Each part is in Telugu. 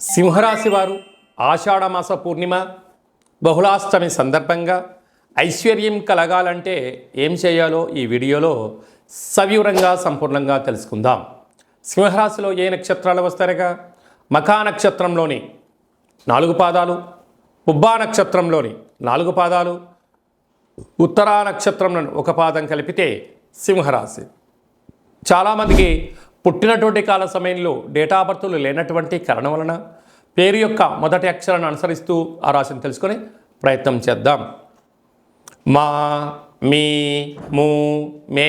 సింహరాశి వారు ఆషాఢమాస పూర్ణిమ బహుళాష్టమి సందర్భంగా ఐశ్వర్యం కలగాలంటే ఏం చేయాలో ఈ వీడియోలో సవివరంగా సంపూర్ణంగా తెలుసుకుందాం. సింహరాశిలో ఏ నక్షత్రాలు వస్తారుగా మఖా నక్షత్రంలోని నాలుగు పాదాలు ఉబ్బా నక్షత్రంలోని నాలుగు పాదాలు ఉత్తరా నక్షత్రంలో ఒక పాదం కలిపితే సింహరాశి. చాలామందికి పుట్టినటువంటి కాల సమయంలో డేటా బర్తులు లేనటువంటి కారణం వలన పేరు యొక్క మొదటి అక్షరాన్ని అనుసరిస్తూ ఆ రాశిని తెలుసుకొని ప్రయత్నం చేద్దాం. మా మీ మూ మే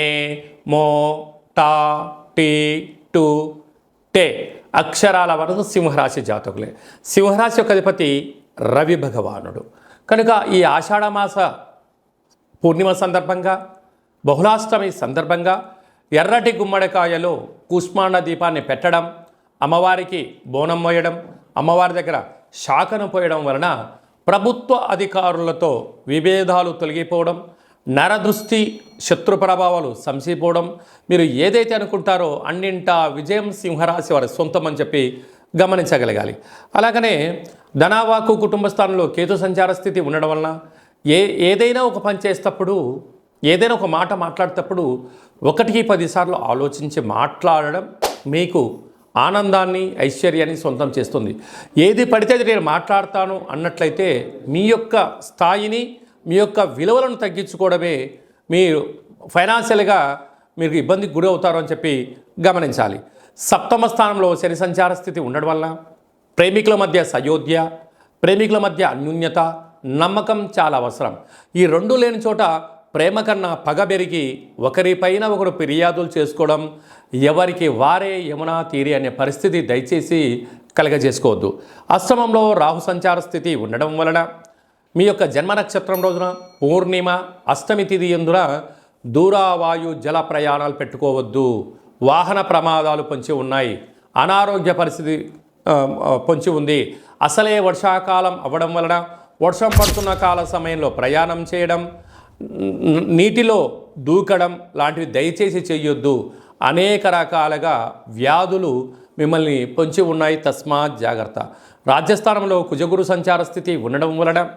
మో టా టీ టు టే అక్షరాల వరకు సింహరాశి జాతకులే. సింహరాశి యొక్క అధిపతి రవి భగవానుడు. కనుక ఈ ఆషాఢమాస పూర్ణిమ సందర్భంగా బహుళాష్టమి సందర్భంగా ఎర్రటి గుమ్మడికాయలో కుష్మాండ దీపాన్ని పెట్టడం అమ్మవారికి బోనం మోయడం అమ్మవారి దగ్గర శాఖను పోయడం వలన ప్రభుత్వ అధికారులతో విభేదాలు తొలగిపోవడం నరదృష్టి శత్రు ప్రభావాలు సంసిపోవడం. మీరు ఏదైతే అనుకుంటారో అన్నింటా విజయం సింహరాశి వారి సొంతం అని చెప్పి గమనించగలగాలి. అలాగనే ధనావాకు కుటుంబ స్థానంలో కేతు సంచార స్థితి ఉండడం వలన ఏ ఏదైనా ఒక పని చేసేటప్పుడు ఏదైనా ఒక మాట మాట్లాడేటప్పుడు ఒకటికి పదిసార్లు ఆలోచించి మాట్లాడడం మీకు ఆనందాన్ని ఐశ్వర్యాన్ని సొంతం చేస్తుంది. ఏది పడితే అది నేను మాట్లాడతాను అన్నట్లయితే మీ యొక్క స్థాయిని మీ యొక్క విలువలను తగ్గించుకోవడమే మీరు ఫైనాన్షియల్గా మీరు ఇబ్బందికి గురి అవుతారు అని చెప్పి గమనించాలి. సప్తమ స్థానంలో శని సంచార స్థితి ఉండడం వల్ల ప్రేమికుల మధ్య సయోధ్య ప్రేమికుల మధ్య అన్యూన్యత నమ్మకం చాలా అవసరం. ఈ రెండు లేని చోట ప్రేమ కన్నా పగ పెరిగి ఒకరిపైన ఒకరు ఫిర్యాదులు చేసుకోవడం ఎవరికి వారే యమునా తీరి అనే పరిస్థితి దయచేసి కలగజేసుకోవద్దు. అష్టమంలో రాహు సంచార స్థితి ఉండడం వలన మీ యొక్క జన్మ నక్షత్రం రోజున పూర్ణిమ అష్టమి తిథి ఎందున దూరావాయు జల ప్రయాణాలు పెట్టుకోవద్దు. వాహన ప్రమాదాలు పొంచి ఉన్నాయి. అనారోగ్య పరిస్థితి పొంచి ఉంది. అసలే వర్షాకాలం అవ్వడం వలన వర్షం పడుతున్న కాల సమయంలో ప్రయాణం చేయడం నీటిలో దూకడం లాంటివి దయచేసి చేయొద్దు. అనేక రకాలుగా వ్యాధులు మిమ్మల్ని పొంచి ఉన్నాయి. తస్మాత్ జాగ్రత్త. రాజ్యస్థానంలో కుజగురు సంచార స్థితి ఉండడం వలన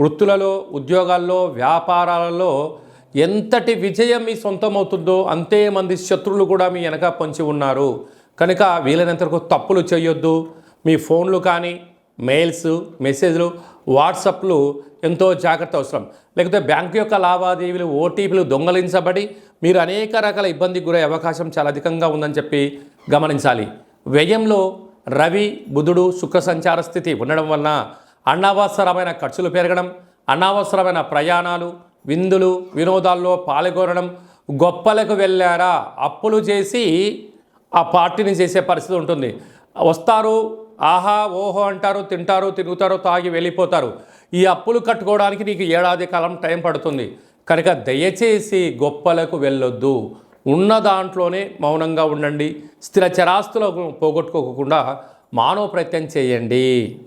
వృత్తులలో ఉద్యోగాల్లో వ్యాపారాలలో ఎంతటి విజయం మీ సొంతమవుతుందో అంతే మంది శత్రువులు కూడా మీ వెనక పొంచి ఉన్నారు. కనుక వీలైనంత వరకు తప్పులు చేయొద్దు. మీ ఫోన్లు కానీ మెయిల్స్ మెసేజ్లు వాట్సాప్లు ఎంతో జాగ్రత్త అవసరం. లేకపోతే బ్యాంకు యొక్క లావాదేవీలు ఓటీపీలు దొంగలించబడి మీరు అనేక రకాల ఇబ్బందికి గురయ్యే అవకాశం చాలా అధికంగా ఉందని చెప్పి గమనించాలి. వ్యయంలో రవి బుధుడు శుక్ర సంచార స్థితి ఉండడం వలన అనవసరమైన ఖర్చులు పెరగడం అనవసరమైన ప్రయాణాలు విందులు వినోదాల్లో పాల్గొనడం గొప్పలకు వెళ్ళారా అప్పులు చేసి ఆ పార్టీని చేసే పరిస్థితి ఉంటుంది. వస్తారు ఆహా ఓహో అంటారు తింటారు తిరుగుతారు తాగి వెళ్ళిపోతారు. ఈ అప్పులు కట్టుకోవడానికి నీకు ఏడాది కాలం టైం పడుతుంది. కనుక దయచేసి గొప్పలకు వెళ్ళొద్దు. ఉన్న దాంట్లోనే మౌనంగా ఉండండి. స్థిర చరాస్తులు పోగొట్టుకోకుండా మానవ ప్రయత్నం చేయండి.